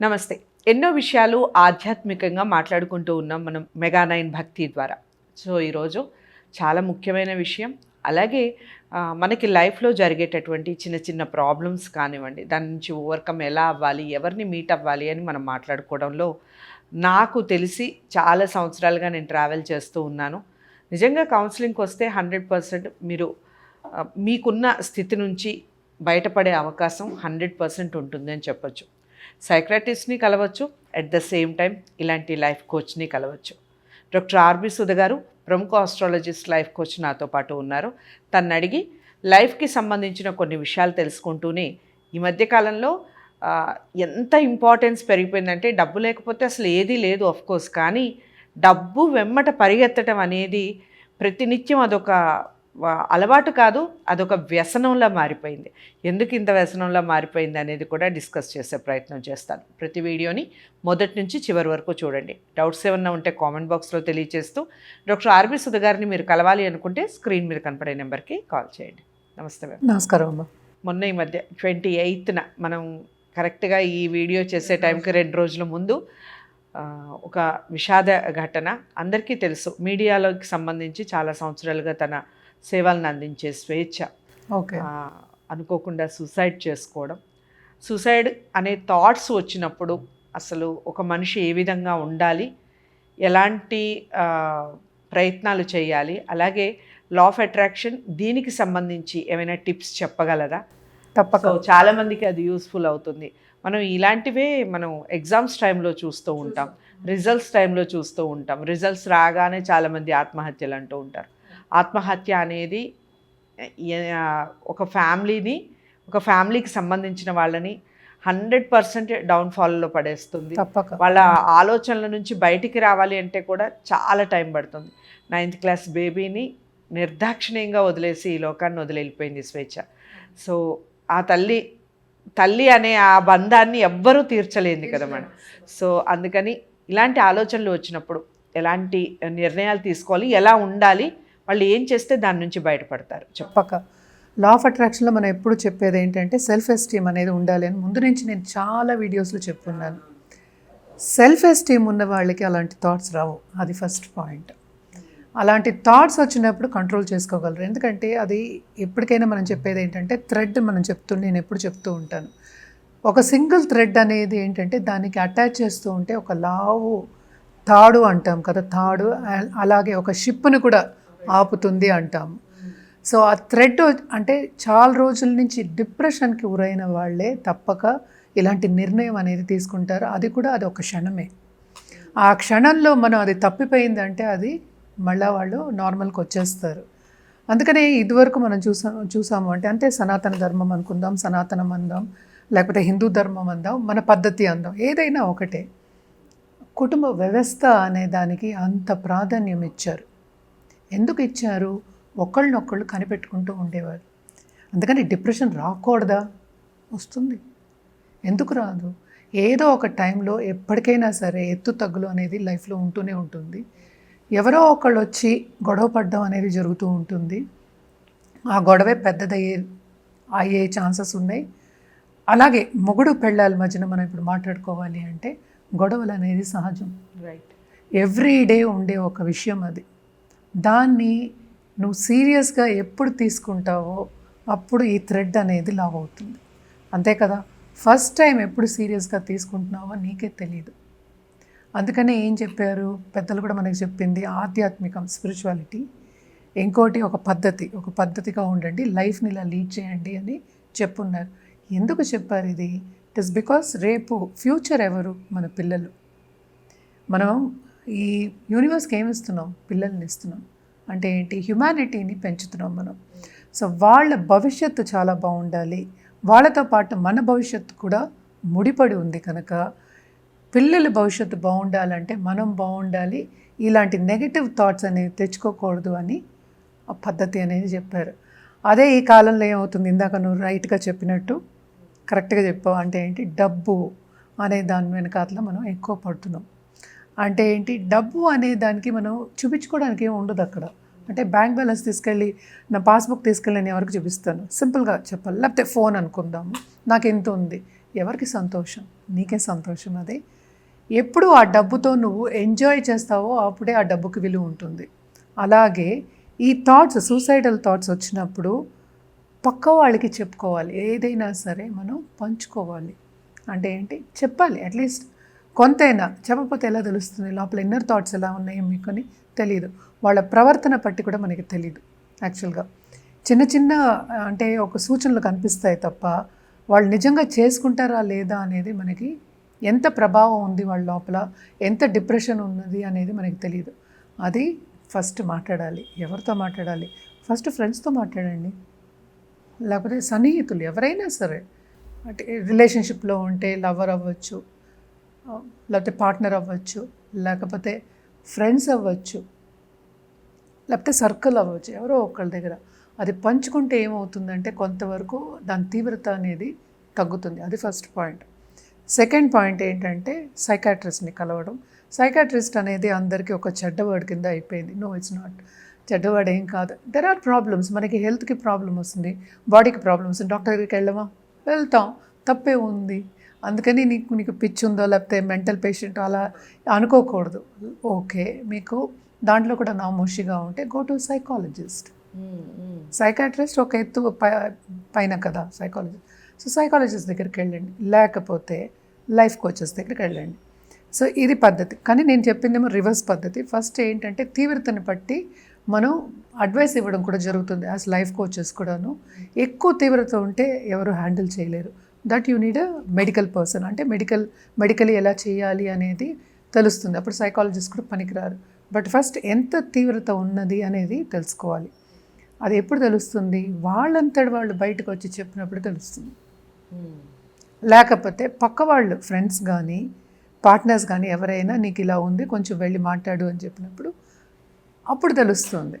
నమస్తే. ఎన్నో విషయాలు ఆధ్యాత్మికంగా మాట్లాడుకుంటూ ఉన్నాం మనం మెగా నైన్ భక్తి ద్వారా. సో ఈరోజు చాలా ముఖ్యమైన విషయం. అలాగే మనకి లైఫ్లో జరిగేటటువంటి చిన్న చిన్న ప్రాబ్లమ్స్ కానివ్వండి దాని నుంచి ఓవర్కమ్ ఎలా అవ్వాలి ఎవరిని మీట్ అవ్వాలి అని మనం మాట్లాడుకోవడంలో నాకు తెలిసి చాలా సంవత్సరాలుగా నేను ట్రావెల్ చేస్తూ ఉన్నాను. నిజంగా కౌన్సిలింగ్కి వస్తే హండ్రెడ్ పర్సెంట్ మీరు మీకున్న స్థితి నుంచి బయటపడే అవకాశం హండ్రెడ్ పర్సెంట్ ఉంటుంది అని చెప్పొచ్చు. సైక్రాటిస్ట్ని కలవచ్చు అట్ ద సేమ్ టైం ఇలాంటి లైఫ్ కోచ్ని కలవచ్చు. డాక్టర్ ఆర్బి సుధ గారు ప్రముఖ ఆస్ట్రాలజిస్ట్ లైఫ్ కోచ్ నాతో పాటు ఉన్నారు. తను అడిగి లైఫ్కి సంబంధించిన కొన్ని విషయాలు తెలుసుకుంటూనే ఈ మధ్యకాలంలో ఎంత ఇంపార్టెన్స్ పెరిగిపోయిందంటే డబ్బు లేకపోతే అసలు ఏదీ లేదు ఆఫ్కోర్స్ కానీ డబ్బు వెమ్మట పరిగెత్తడం అనేది ప్రతినిత్యం అదొక అలవాటు కాదు అదొక వ్యసనంలా మారిపోయింది. ఎందుకు ఇంత వ్యసనంలా మారిపోయింది అనేది కూడా డిస్కస్ చేసే ప్రయత్నం చేస్తాను. ప్రతి వీడియోని మొదటి నుంచి చివరి వరకు చూడండి. డౌట్స్ ఏమన్నా ఉంటే కామెంట్ బాక్స్లో తెలియజేస్తూ డాక్టర్ ఆర్బి సుధ గారిని మీరు కలవాలి అనుకుంటే స్క్రీన్ మీద కనపడే నెంబర్కి కాల్ చేయండి. నమస్తే మ్యామ్. నమస్కారం అమ్మ. మొన్న ఈ మధ్య ట్వంటీ ఎయిత్న మనం కరెక్ట్గా ఈ వీడియో చేసే టైంకి రెండు రోజుల ముందు ఒక విషాద ఘటన అందరికీ తెలుసు. మీడియాలోకి సంబంధించి చాలా సంవత్సరాలుగా తన సేవలను అందించే స్వేచ్ఛ ఓకే. అనుకోకుండా సూసైడ్ చేసుకోవడం. సూసైడ్ అనే థాట్స్ వచ్చినప్పుడు అసలు ఒక మనిషి ఏ విధంగా ఉండాలి? ఎలాంటి ప్రయత్నాలు చేయాలి? అలాగే లా ఆఫ్ అట్రాక్షన్ దీనికి సంబంధించి ఏమైనా టిప్స్ చెప్పగలరా? తప్పక. సో చాలా మందికి అది యూస్ఫుల్ అవుతుంది. మనం ఇలాంటివే మనం ఎగ్జామ్స్ టైంలో చూస్తూ ఉంటాం. రిజల్ట్స్ టైంలో చూస్తూ ఉంటాం. రిజల్ట్స్ రాగానే చాలామంది ఆత్మహత్యలు అంటూ ఉంటారు. ఆత్మహత్య అనేది ఒక ఫ్యామిలీని ఒక ఫ్యామిలీకి సంబంధించిన వాళ్ళని హండ్రెడ్ పర్సెంట్ డౌన్ఫాల్లో పడేస్తుంది. తప్పక. వాళ్ళ ఆలోచనల నుంచి బయటికి రావాలి అంటే కూడా చాలా టైం పడుతుంది. నైన్త్ క్లాస్ బేబీని నిర్దాక్షిణ్యంగా వదిలేసి ఈ లోకాన్ని వదిలి వెళ్ళిపోయింది స్వేచ్ఛ. సో ఆ తల్లి తల్లి అనే ఆ బంధాన్ని ఎవ్వరూ తీర్చలేంది కదా మేడం. సో అందుకని ఇలాంటి ఆలోచనలు వచ్చినప్పుడు ఎలాంటి నిర్ణయాలు తీసుకోవాలి ఎలా ఉండాలి వాళ్ళు ఏం చేస్తే దాని నుంచి బయటపడతారు? చెప్పక లా ఆఫ్ అట్రాక్షన్లో మనం ఎప్పుడు చెప్పేది ఏంటంటే సెల్ఫ్ ఎస్టీమ్ అనేది ఉండాలి అని. ముందు నుంచి నేను చాలా వీడియోస్లో చెప్పున్నాను. సెల్ఫ్ ఎస్టీమ్ ఉన్న వాళ్ళకి అలాంటి థాట్స్ రావు. అది ఫస్ట్ పాయింట్ అలాంటి థాట్స్ వచ్చినప్పుడు కంట్రోల్ చేసుకోగలరు. ఎందుకంటే అది ఎప్పటికైనా మనం చెప్పేది ఏంటంటే థ్రెడ్ మనం చెప్తూ నేను ఎప్పుడు చెప్తూ ఉంటాను. ఒక సింగిల్ థ్రెడ్ అనేది ఏంటంటే దానికి అటాచ్ చేస్తూ ఉంటే ఒక లావు తాడు అంటాం కదా తాడు. అలాగే ఒక షిప్ను కూడా ఆపుతుంది అంటాము. సో ఆ థ్రెడ్ అంటే చాలా రోజుల నుంచి డిప్రెషన్కి గురైన వాళ్ళే తప్పక ఇలాంటి నిర్ణయం అనేది తీసుకుంటారు. అది కూడా అది ఒక క్షణమే. ఆ క్షణంలో మనం అది తప్పిపోయిందంటే అది మళ్ళా వాళ్ళు నార్మల్కి వచ్చేస్తారు. అందుకనే ఇదివరకు మనం చూసా చూసాము అంటే అంటే సనాతన ధర్మం అనుకుందాం సనాతనం అందాం లేకపోతే హిందూ ధర్మం అందాం మన పద్ధతి అందాం ఏదైనా ఒకటే. కుటుంబ వ్యవస్థ అనే దానికి అంత ప్రాధాన్యం ఇచ్చారు. ఎందుకు ఇచ్చారు? ఒకళ్ళనొకళ్ళు కనిపెట్టుకుంటూ ఉండేవారు. అందుకని డిప్రెషన్ రాకూడదా? వస్తుంది. ఎందుకు రాదు? ఏదో ఒక టైంలో ఎప్పటికైనా సరే ఎత్తు తగ్గులు అనేది లైఫ్లో ఉంటూనే ఉంటుంది. ఎవరో ఒకళ్ళు వచ్చి గొడవ పడడం అనేది జరుగుతూ ఉంటుంది. ఆ గొడవే పెద్దదయ్యే అయ్యే ఛాన్సెస్ ఉన్నాయి. అలాగే మొగుడు పెళ్ళాల మధ్యన మనం ఇప్పుడు మాట్లాడుకోవాలి అంటే గొడవలు అనేది సహజం. రైట్ ఎవ్రీ డే ఉండే ఒక విషయం అది. దాన్ని నువ్వు సీరియస్గా ఎప్పుడు తీసుకుంటావో అప్పుడు ఈ థ్రెడ్ అనేది లావ్ అవుతుంది. అంతే కదా? ఫస్ట్ టైం ఎప్పుడు సీరియస్గా తీసుకుంటున్నావో నీకే తెలియదు అందుకనే ఏం చెప్పారు? పెద్దలు కూడా మనకి చెప్పింది ఆధ్యాత్మికం స్పిరిచువాలిటీ. ఇంకోటి ఒక పద్ధతి ఒక పద్ధతిగా ఉండండి లైఫ్ని ఇలా లీడ్ చేయండి అని చెప్పున్నారు. ఎందుకు చెప్పారు ఇది? ఇట్ ఇస్ బికాస్ రేపు ఫ్యూచర్ ఎవరు? మన పిల్లలు. మనం ఈ యూనివర్స్కి ఏమి ఇస్తున్నాం? పిల్లల్ని ఇస్తున్నాం. అంటే ఏంటి? హ్యుమానిటీని పెంచుతున్నాం మనం. సో వాళ్ళ భవిష్యత్తు చాలా బాగుండాలి. వాళ్ళతో పాటు మన భవిష్యత్తు కూడా ముడిపడి ఉంది కనుక పిల్లల భవిష్యత్తు బాగుండాలంటే మనం బాగుండాలి. ఇలాంటి నెగిటివ్ థాట్స్ అనేవి తెచ్చుకోకూడదు అని ఆ పద్ధతి అనేది చెప్పారు. అదే ఈ కాలంలో ఏమవుతుంది? ఇందాక నువ్వు రైట్గా చెప్పినట్టు కరెక్ట్గా చెప్పావు. అంటే ఏంటి? డబ్బు అనే దాని వెనకాతల మనం ఎక్కువ పడుతున్నాం. అంటే ఏంటి? డబ్బు అనే దానికి మనం చూపించుకోవడానికి ఏమి ఉండదు అక్కడ. అంటే బ్యాంక్ బ్యాలెన్స్ తీసుకెళ్ళి నా పాస్బుక్ తీసుకెళ్ళి నేను ఎవరికి చూపిస్తాను? సింపుల్గా చెప్పాలి. లేకపోతే ఫోన్ అనుకుందాము. నాకు ఎంత ఉంది? ఎవరికి సంతోషం? నీకే సంతోషం అది. ఎప్పుడు ఆ డబ్బుతో నువ్వు ఎంజాయ్ చేస్తావో అప్పుడే ఆ డబ్బుకి విలువ ఉంటుంది. అలాగే ఈ థాట్స్ సూసైడల్ థాట్స్ వచ్చినప్పుడు పక్క వాళ్ళకి చెప్పుకోవాలి. ఏదైనా సరే మనం పంచుకోవాలి. అంటే ఏంటి? చెప్పాలి. అట్లీస్ట్ కొంతైనా చెప్పకపోతే ఎలా తెలుస్తుంది? లోపల ఇన్నర్ థాట్స్ ఎలా ఉన్నాయో మీకు అని తెలియదు వాళ్ళ ప్రవర్తన పట్టి కూడా మనకి తెలియదు యాక్చువల్గా చిన్న చిన్న అంటే ఒక సూచనలు కనిపిస్తాయి తప్ప వాళ్ళు నిజంగా చేసుకుంటారా లేదా అనేది మనకి ఎంత ప్రభావం ఉంది వాళ్ళ లోపల ఎంత డిప్రెషన్ ఉన్నది అనేది మనకి తెలియదు అది ఫస్ట్ మాట్లాడాలి. ఎవరితో మాట్లాడాలి? ఫస్ట్ ఫ్రెండ్స్తో మాట్లాడండి. లేకపోతే సన్నిహితులు ఎవరైనా సరే అంటే రిలేషన్షిప్లో ఉంటే లవర్ అవ్వచ్చు లేకపోతే పార్ట్నర్ అవ్వచ్చు లేకపోతే ఫ్రెండ్స్ అవ్వచ్చు లేకపోతే సర్కిల్ అవ్వచ్చు ఎవరో ఒకళ్ళ దగ్గర. అది పంచుకుంటే ఏమవుతుందంటే కొంతవరకు దాని తీవ్రత అనేది తగ్గుతుంది. అది ఫస్ట్ పాయింట్ సెకండ్ పాయింట్ ఏంటంటే సైకాట్రిస్ట్ని కలవడం. సైకాట్రిస్ట్ అనేది అందరికీ ఒక చెడ్డ కింద అయిపోయింది. నో ఇట్స్ నాట్ చెడ్డవాడు ఏం కాదు. దెర్ ఆర్ ప్రాబ్లమ్స్ మనకి హెల్త్కి ప్రాబ్లం వస్తుంది బాడీకి ప్రాబ్లమ్ వస్తుంది. డాక్టర్ దగ్గరికి వెళ్ళమా వెళ్తాం. తప్పే ఉంది. అందుకని నీకు నీకు పిచ్చి ఉందో లేకపోతే మెంటల్ పేషెంట్ అలా అనుకోకూడదు. ఓకే మీకు దాంట్లో కూడా నామోషిగా ఉంటే గో టు సైకాలజిస్ట్. సైకాట్రిస్ట్ ఒక ఎత్తు పై- పైన కదా సైకాలజీ. సో సైకాలజిస్ట్ దగ్గరికి వెళ్ళండి. లేకపోతే లైఫ్ కోచెస్ దగ్గరికి వెళ్ళండి. సో ఇది పద్ధతి. కానీ నేను చెప్పిందేమో రివర్స్ పద్ధతి. ఫస్ట్ ఏంటంటే తీవ్రతని బట్టి మనం అడ్వైస్ ఇవ్వడం కూడా జరుగుతుంది యాజ్ లైఫ్ కోచెస్ కూడాను. ఎక్కువ తీవ్రత ఉంటే ఎవరు హ్యాండిల్ చేయలేరు. That you need a medical person. అంటే మెడికల్ మెడికలీ ఎలా చేయాలి అనేది తెలుస్తుంది. అప్పుడు సైకాలజిస్ట్ కూడా పనికిరారు. బట్ ఫస్ట్ ఎంత తీవ్రత ఉన్నది అనేది తెలుసుకోవాలి. అది ఎప్పుడు తెలుస్తుంది? వాళ్ళంతటి వాళ్ళు బయటకు వచ్చి చెప్పినప్పుడు తెలుస్తుంది. లేకపోతే పక్క వాళ్ళు ఫ్రెండ్స్ కానీ పార్ట్నర్స్ కానీ ఎవరైనా నీకు ఇలా ఉంది కొంచెం వెళ్ళి మాట్లాడు అని చెప్పినప్పుడు అప్పుడు తెలుస్తుంది.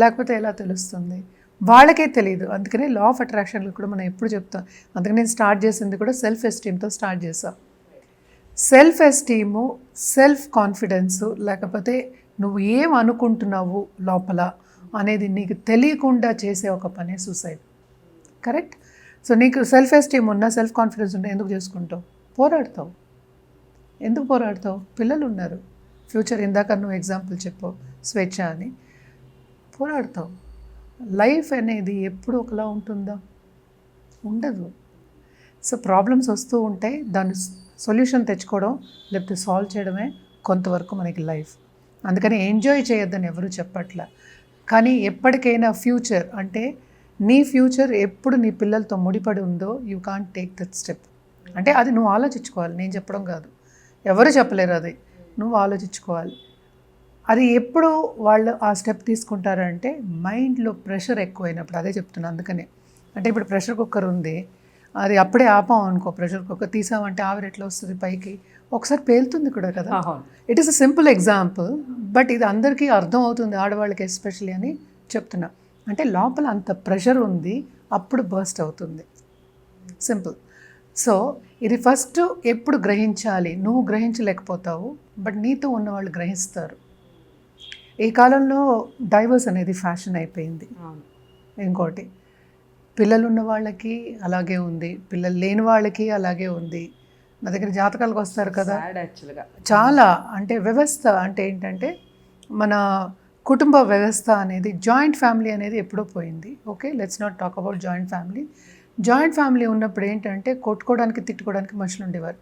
లేకపోతే ఎలా తెలుస్తుంది? వాళ్ళకే తెలియదు అందుకనే లా ఆఫ్ అట్రాక్షన్లు కూడా మనం ఎప్పుడు చెప్తాం. అందుకని నేను స్టార్ట్ చేసింది కూడా సెల్ఫ్ ఎస్టీమ్తో స్టార్ట్ చేసాం సెల్ఫ్ ఎస్టీము సెల్ఫ్ కాన్ఫిడెన్సు లేకపోతే నువ్వు ఏం అనుకుంటున్నావు లోపల అనేది నీకు తెలియకుండా చేసే ఒక పనే సూసైడ్ కరెక్ట్ సో నీకు సెల్ఫ్ ఎస్టీమ్ ఉన్నా సెల్ఫ్ కాన్ఫిడెన్స్ ఉన్నా ఎందుకు చేసుకుంటావు? పోరాడతావు. ఎందుకు పోరాడతావు? పిల్లలు ఉన్నారు. ఫ్యూచర్ ఇందాక నువ్వు ఎగ్జాంపుల్ చెప్పావు స్వేచ్ఛ అని. పోరాడతావు. లైఫ్ అనేది ఎప్పుడు ఒకలా ఉంటుందా? ఉండదు. సో ప్రాబ్లమ్స్ వస్తూ ఉంటాయి దాని సొల్యూషన్ తెచ్చుకోవడం లేకపోతే సాల్వ్ చేయడమే కొంతవరకు మనకి లైఫ్. అందుకని ఎంజాయ్ చేయొద్దని ఎవరు చెప్పట్లే. కానీ ఎప్పటికైనా ఫ్యూచర్ అంటే నీ ఫ్యూచర్ ఎప్పుడు నీ పిల్లలతో ముడిపడి ఉందో you can't take that step. అంటే అది నువ్వు ఆలోచించుకోవాలి. నేను చెప్పడం కాదు. ఎవరు చెప్పలేరు అది. నువ్వు ఆలోచించుకోవాలి. అది ఎప్పుడు వాళ్ళు ఆ స్టెప్ తీసుకుంటారంటే మైండ్లో ప్రెషర్ ఎక్కువైనప్పుడు అదే చెప్తున్నాను అందుకనే. అంటే ఇప్పుడు ప్రెషర్ కుక్కర్ ఉంది అది అప్పుడే ఆపాం అనుకో ప్రెషర్ కుక్కర్ తీసామంటే ఆవిరి ఎట్లా వస్తుంది పైకి? ఒకసారి పేలుతుంది కూడా కదా. It is a simple example but ఇది అందరికీ అర్థం అవుతుంది ఆడవాళ్ళకి ఎస్పెషల్లీ అని చెప్తున్నా. అంటే లోపల అంత ప్రెషర్ ఉంది అప్పుడు బర్స్ట్ అవుతుంది. సింపుల్ సో ఇది ఫస్ట్ ఎప్పుడు గ్రహించాలి? నువ్వు గ్రహించలేకపోతావు బట్ నీతో ఉన్నవాళ్ళు గ్రహిస్తారు. ఈ కాలంలో డైవర్స్ అనేది ఫ్యాషన్ అయిపోయింది. ఇంకోటి పిల్లలు ఉన్న వాళ్ళకి అలాగే ఉంది. పిల్లలు లేని వాళ్ళకి అలాగే ఉంది. నా దగ్గర జాతకాలకు వస్తారు కదా. యాక్చువల్గా చాలా అంటే వ్యవస్థ అంటే ఏంటంటే మన కుటుంబ వ్యవస్థ అనేది జాయింట్ ఫ్యామిలీ అనేది ఎప్పుడో పోయింది. Okay let's not talk about joint family. Joint family ఉన్నప్పుడు ఏంటంటే కొట్టుకోవడానికి తిట్టుకోవడానికి మనుషులు ఉండేవారు.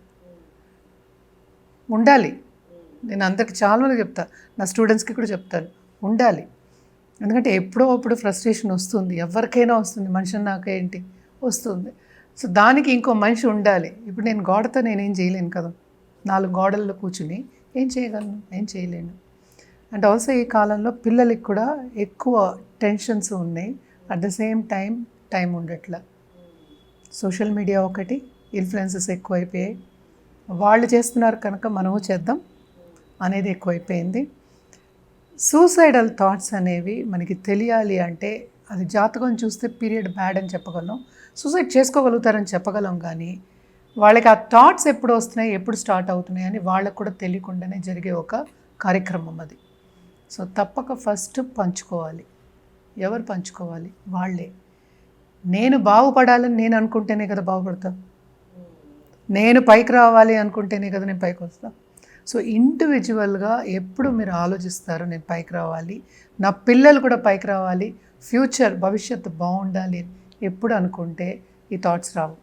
ఉండాలి. నేను అందరికి చాలా మంది చెప్తా. నా స్టూడెంట్స్కి కూడా చెప్తాను ఉండాలి. ఎందుకంటే ఎప్పుడో అప్పుడు ఫ్రస్ట్రేషన్ వస్తుంది. ఎవరికైనా వస్తుంది. మనిషి నాకేంటి వస్తుంది. సో దానికి ఇంకో మనిషి ఉండాలి. ఇప్పుడు నేను గోడతో నేనేం చేయలేను కదా. నాలుగు గోడల్లో కూర్చుని ఏం చేయగలను? ఏం చేయలేను. అండ్ ఆల్సో ఈ కాలంలో పిల్లలకి కూడా ఎక్కువ టెన్షన్స్ ఉన్నాయి. At the same time time ఉండట్లా. Social media ఒకటి ఇన్ఫ్లుయెన్సెస్ ఎక్కువైపోయాయి. వాళ్ళు చేస్తున్నారు కనుక మనము చేద్దాం. అనేది ఎక్కువైపోయింది. సూసైడల్ థాట్స్ అనేవి మనకి తెలియాలి అంటే అది జాతకం చూస్తే పీరియడ్ బ్యాడ్ అని చెప్పగలం. సూసైడ్ చేసుకోగలుగుతారని చెప్పగలం కానీ వాళ్ళకి ఆ థాట్స్ ఎప్పుడు వస్తున్నాయి ఎప్పుడు స్టార్ట్ అవుతున్నాయి అని వాళ్ళకు కూడా తెలియకుండానే జరిగే ఒక కార్యక్రమం అది. సో తప్పక ఫస్ట్ పంచుకోవాలి. ఎవరు పంచుకోవాలి? వాళ్ళే. నేను బాగుపడాలని నేను అనుకుంటేనే కదా బాగుపడతా. నేను పైకి రావాలి అనుకుంటేనే కదా నేను పైకి వస్తాను సో ఇండివిజువల్గా ఎప్పుడు మీరు ఆలోచిస్తారు నేను పైకి రావాలి. నా పిల్లలు కూడా పైకి రావాలి. ఫ్యూచర్ భవిష్యత్తు బాగుండాలి అని ఎప్పుడు అనుకుంటే ఈ థాట్స్ రావు.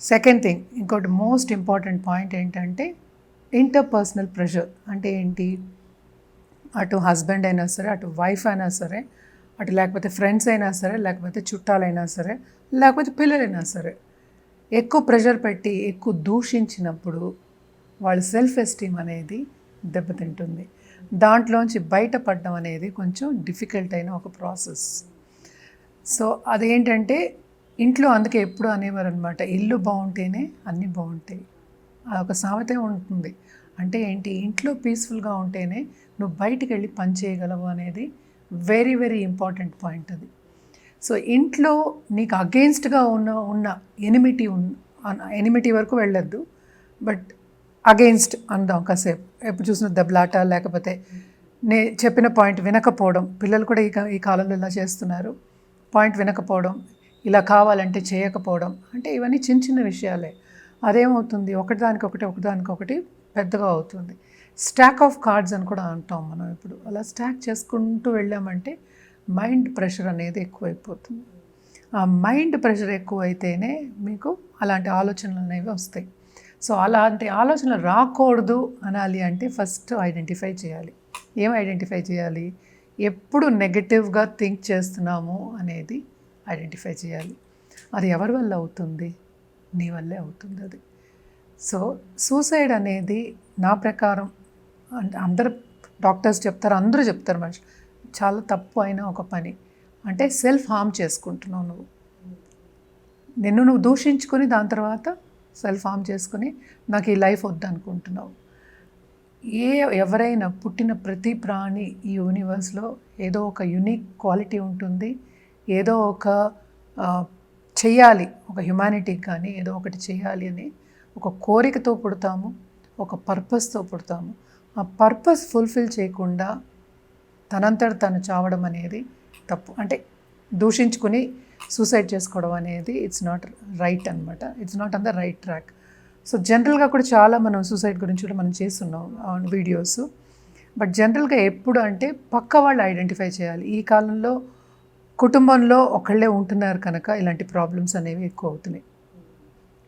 సెకండ్ థింగ్ ఇంకోటి మోస్ట్ ఇంపార్టెంట్ పాయింట్ ఏంటంటే ఇంటర్పర్సనల్ ప్రెషర్ అంటే ఏంటి? అటు హస్బెండ్ అయినా సరే అటు వైఫ్ అయినా సరే అటు లేకపోతే ఫ్రెండ్స్ అయినా సరే లేకపోతే చుట్టాలైనా సరే లేకపోతే పిల్లలైనా సరే ఎక్కువ ప్రెషర్ పెట్టి ఎక్కువ దూషించినప్పుడు వాళ్ళ సెల్ఫ్ ఎస్టీమ్ అనేది దెబ్బతింటుంది. దాంట్లోంచి బయటపడడం అనేది కొంచెం డిఫికల్ట్ అయిన ఒక ప్రాసెస్ సో అదేంటంటే ఇంట్లో అందుకే ఎప్పుడు అనేవారు అనమాట ఇల్లు బాగుంటేనే అన్నీ బాగుంటాయి. అది ఒక సామెతే ఉంటుంది. అంటే ఏంటి? ఇంట్లో పీస్ఫుల్గా ఉంటేనే నువ్వు బయటికి వెళ్ళి పని చేయగలవు అనేది వెరీ వెరీ ఇంపార్టెంట్ పాయింట్ అది. సో ఇంట్లో నీకు అగెయిన్స్ట్గా ఉన్న ఉన్న ఎనిమిటీ ఉన్న ఎనిమిటీ వరకు వెళ్ళొద్దు. బట్ అగెయిన్స్ట్ అందాం కాసేపు. ఎప్పుడు చూసిన దెబ్బలాట లేకపోతే నే చెప్పిన పాయింట్ వినకపోవడం. పిల్లలు కూడా ఈ ఈ కాలంలో ఇలా చేస్తున్నారు. పాయింట్ వినకపోవడం ఇలా కావాలంటే చేయకపోవడం. అంటే ఇవన్నీ చిన్న చిన్న విషయాలే. అదేమవుతుంది? ఒకటిదానికొకటి ఒకటిదానికొకటి పెద్దగా అవుతుంది. స్టాక్ ఆఫ్ కార్డ్స్ అని కూడా అంటాం మనం ఇప్పుడు. అలా స్టాక్ చేసుకుంటూ వెళ్ళామంటే మైండ్ ప్రెషర్ అనేది ఎక్కువైపోతుంది. ఆ మైండ్ ప్రెషర్ ఎక్కువైతేనే మీకు అలాంటి ఆలోచనలు అనేవి వస్తాయి. సో అలాంటి ఆలోచనలు రాకూడదు అనాలి అంటే ఫస్ట్ ఐడెంటిఫై చేయాలి. ఏం ఐడెంటిఫై చేయాలి? ఎప్పుడు నెగటివ్గా థింక్ చేస్తున్నాము అనేది ఐడెంటిఫై చేయాలి. అది ఎవరి వల్ల అవుతుంది? నీ వల్లే అవుతుంది అది. సో సూసైడ్ అనేది నా ప్రకారం అంటే అందరు డాక్టర్స్ చెప్తారు అందరూ చెప్తారు మనిషి చాలా తప్పు అయిన ఒక పని. అంటే సెల్ఫ్ హార్మ్ చేసుకుంటున్నావు నువ్వు. నిన్ను నువ్వు దూషించుకొని దాని తర్వాత సెల్ఫ్ హార్మ్ చేసుకుని నాకు ఈ లైఫ్ వద్దనుకుంటున్నావు. ఏ ఎవరైనా పుట్టిన ప్రతి ప్రాణి ఈ యూనివర్స్లో ఏదో ఒక యునిక్ క్వాలిటీ ఉంటుంది ఏదో ఒక చెయ్యాలి ఒక హ్యుమానిటీకి కానీ ఏదో ఒకటి చేయాలి అని ఒక కోరికతో పుడతాము ఒక పర్పస్తో పుడతాము. ఆ పర్పస్ ఫుల్ఫిల్ చేయకుండా తనంతట తను చావడం అనేది తప్పు. అంటే దూషించుకుని సూసైడ్ చేసుకోవడం అనేది ఇట్స్ నాట్ రైట్ అనమాట it's not on the right track so జనరల్గా కూడా చాలా మనం సూసైడ్ గురించి కూడా మనం చేస్తున్నాం వీడియోస్ బట్ జనరల్గా ఎప్పుడు అంటే పక్క వాళ్ళు ఐడెంటిఫై చేయాలి. ఈ కాలంలో కుటుంబంలో ఒకళ్ళే ఉంటున్నారు కనుక ఇలాంటి ప్రాబ్లమ్స్ అనేవి ఎక్కువ అవుతున్నాయి.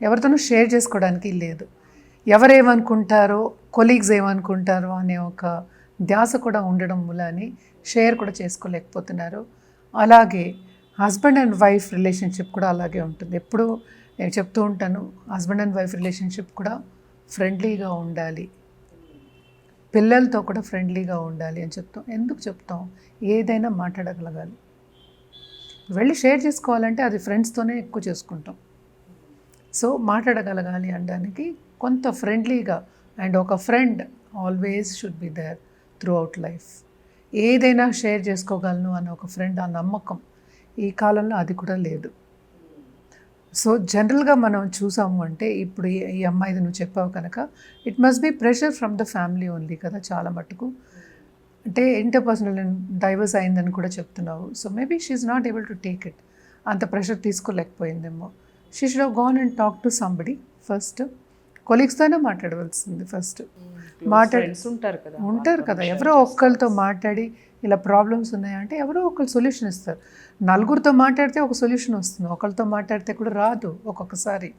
ఎవరితోనూ షేర్ చేసుకోవడానికి లేదు. ఎవరేమనుకుంటారో కొలీగ్స్ ఏమనుకుంటారో అనే ఒక ధ్యాస కూడా ఉండడం మూలాని షేర్ కూడా చేసుకోలేకపోతున్నారు. అలాగే హస్బెండ్ అండ్ వైఫ్ రిలేషన్షిప్ కూడా అలాగే ఉంటుంది. ఎప్పుడు నేను చెప్తూ ఉంటాను హస్బెండ్ అండ్ వైఫ్ రిలేషన్షిప్ కూడా ఫ్రెండ్లీగా ఉండాలి. పిల్లలతో కూడా ఫ్రెండ్లీగా ఉండాలి అని చెప్తాం. ఎందుకు చెప్తాం? ఏదైనా మాట్లాడగలగాలి. వెళ్ళి షేర్ చేసుకోవాలంటే అది ఫ్రెండ్స్తోనే ఎక్కువ చేసుకుంటాం. సో మాట్లాడగలగాలి అనడానికి కొంత ఫ్రెండ్లీగా అండ్ ఒక friend always should be there throughout life. ఏదైనా షేర్ చేసుకోగలను అని ఒక ఫ్రెండ్ ఆ నమ్మకం ఈ కాలంలో అది కూడా లేదు. సో జనరల్గా మనం చూసాము అంటే ఇప్పుడు ఈ- అమ్మాయిది నువ్వు చెప్పావు కనుక it must be pressure from the family only కదా చాలా మటుకు. అంటే ఇంటర్పర్సనల్ డైవర్స్ అయిందని కూడా చెప్తున్నావు. So maybe she's not able to take it అంత pressure తీసుకోలేకపోయిందేమో. She should have gone and talk to somebody first కొలీగ్స్తోనే మాట్లాడవలసింది ఫస్ట్ మాట్లాడి ఉంటారు కదా ఉంటారు కదా ఎవరో ఒక్కరితో మాట్లాడి ఇలా ప్రాబ్లమ్స్ ఉన్నాయంటే ఎవరో ఒకరు సొల్యూషన్ ఇస్తారు. నలుగురితో మాట్లాడితే ఒక సొల్యూషన్ వస్తుంది. ఒకరితో మాట్లాడితే కూడా రాదు ఒక్కొక్కసారి.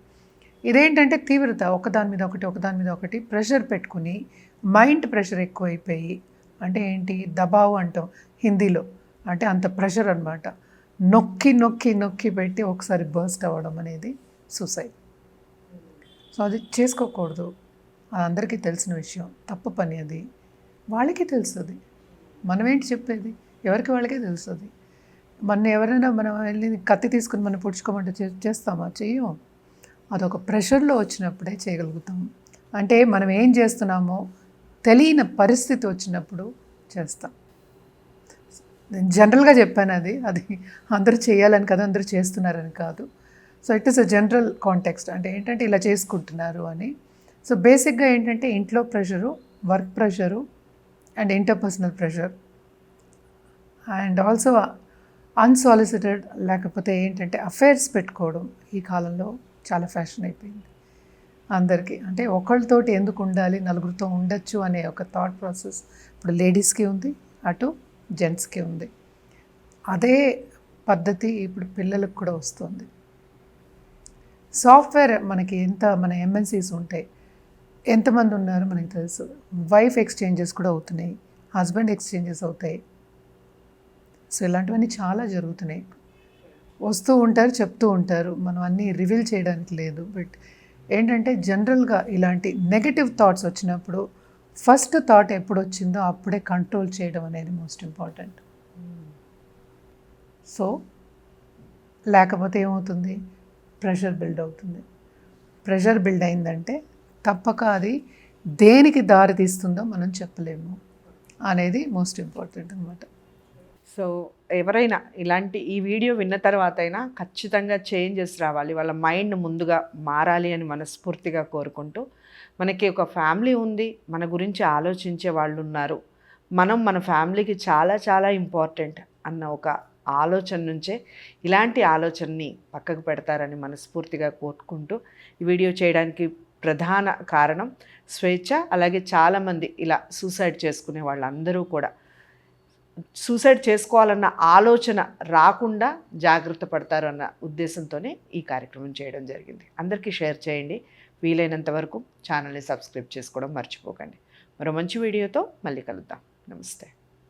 ఇదేంటంటే తీవ్రత. ఒకదాని మీద ఒకటి ఒకదాని మీద ఒకటి ప్రెషర్ పెట్టుకుని మైండ్ ప్రెషర్ ఎక్కువైపోయి అంటే ఏంటి? దబావు అంటాం హిందీలో. అంటే అంత ప్రెషర్ అనమాట నొక్కి నొక్కి నొక్కి పెట్టి ఒకసారి బర్స్ట్ అవ్వడం అనేది సూసైడ్ సో అది చేసుకోకూడదు. అది అందరికీ తెలిసిన విషయం. తప్పు పని అది. వాళ్ళకి తెలుస్తుంది. మనమేంటి చెప్పేది? ఎవరికి వాళ్ళకే తెలుస్తుంది. మన ఎవరైనా మనం వెళ్ళి కత్తి తీసుకుని మనం పుడుచుకోమంటే చేస్తామా? చెయ్యం. అదొక ప్రెషర్లో వచ్చినప్పుడే చేయగలుగుతాం. అంటే మనం ఏం చేస్తున్నామో తెలియని పరిస్థితి వచ్చినప్పుడు చేస్తాం. నేను జనరల్గా చెప్పాను అది. అది అందరూ చేయాలని కదా అందరూ చేస్తున్నారని కాదు. So it is a general context. అంటే ఏంటంటే ఇలా చేసుకుంటున్నారు అని. సో బేసిక్గా ఏంటంటే ఇంట్లో pressure work pressure and interpersonal pressure. And also unsolicited లేకపోతే ఏంటంటే అఫైర్స్ పెట్టుకోవడం ఈ కాలంలో చాలా ఫ్యాషన్ అయిపోయింది. అందరికీ అంటే ఒకళ్ళతోటి ఎందుకు ఉండాలి నలుగురితో ఉండొచ్చు అనే ఒక థాట్ ప్రాసెస్ ఇప్పుడు లేడీస్కి ఉంది అటు జెంట్స్కి ఉంది. అదే పద్ధతి ఇప్పుడు పిల్లలకు కూడా వస్తుంది. సాఫ్ట్వేర్ మనకి ఎంత మన ఎంఎన్సీస్ ఉంటాయి ఎంతమంది ఉన్నారు మనకి తెలుసు. వైఫ్ ఎక్స్చేంజెస్ కూడా అవుతున్నాయి. హస్బెండ్ ఎక్స్చేంజెస్ అవుతాయి. సో ఇలాంటివన్నీ చాలా జరుగుతున్నాయి. వస్తూ ఉంటారు చెప్తూ ఉంటారు. మనం అన్నీ రివీల్ చేయడానికి లేదు. బట్ ఏంటంటే జనరల్గా ఇలాంటి నెగటివ్ థాట్స్ వచ్చినప్పుడు ఫస్ట్ థాట్ ఎప్పుడు వచ్చిందో అప్పుడే కంట్రోల్ చేయడం అనేది మోస్ట్ ఇంపార్టెంట్ సో లేకపోతే ఏమవుతుంది? ప్రెషర్ బిల్డ్ అవుతుంది. ప్రెషర్ బిల్డ్ అయిందంటే తప్పక అది దేనికి దారి తీస్తుందో మనం చెప్పలేము అనేది మోస్ట్ ఇంపార్టెంట్ అనమాట సో ఎవరైనా ఇలాంటి ఈ వీడియో విన్న తర్వాత అయినా ఖచ్చితంగా చేంజెస్ రావాలి. వాళ్ళ మైండ్ ముందుగా మారాలి అని మనస్ఫూర్తిగా కోరుకుంటూ మనకి ఒక ఫ్యామిలీ ఉంది మన గురించి ఆలోచించే వాళ్ళు ఉన్నారు. మనం మన ఫ్యామిలీకి చాలా చాలా ఇంపార్టెంట్ అన్న ఒక ఆలోచన నుంచే ఇలాంటి ఆలోచనని పక్కకు పెడతారని మనస్ఫూర్తిగా కోరుకుంటూ ఈ వీడియో చేయడానికి ప్రధాన కారణం స్వేచ్ఛ అలాగే చాలామంది ఇలా సూసైడ్ చేసుకునే వాళ్ళందరూ కూడా. సూసైడ్ చేసుకోవాలన్న ఆలోచన రాకుండా జాగ్రత్త పడతారు అన్న ఉద్దేశంతోనే ఈ కార్యక్రమం చేయడం జరిగింది. అందరికీ షేర్ చేయండి. వీలైనంత వరకు ఛానల్ని సబ్స్క్రైబ్ చేసుకోవడం మర్చిపోకండి. మరో మంచి వీడియోతో మళ్ళీ కలుద్దాం. నమస్తే.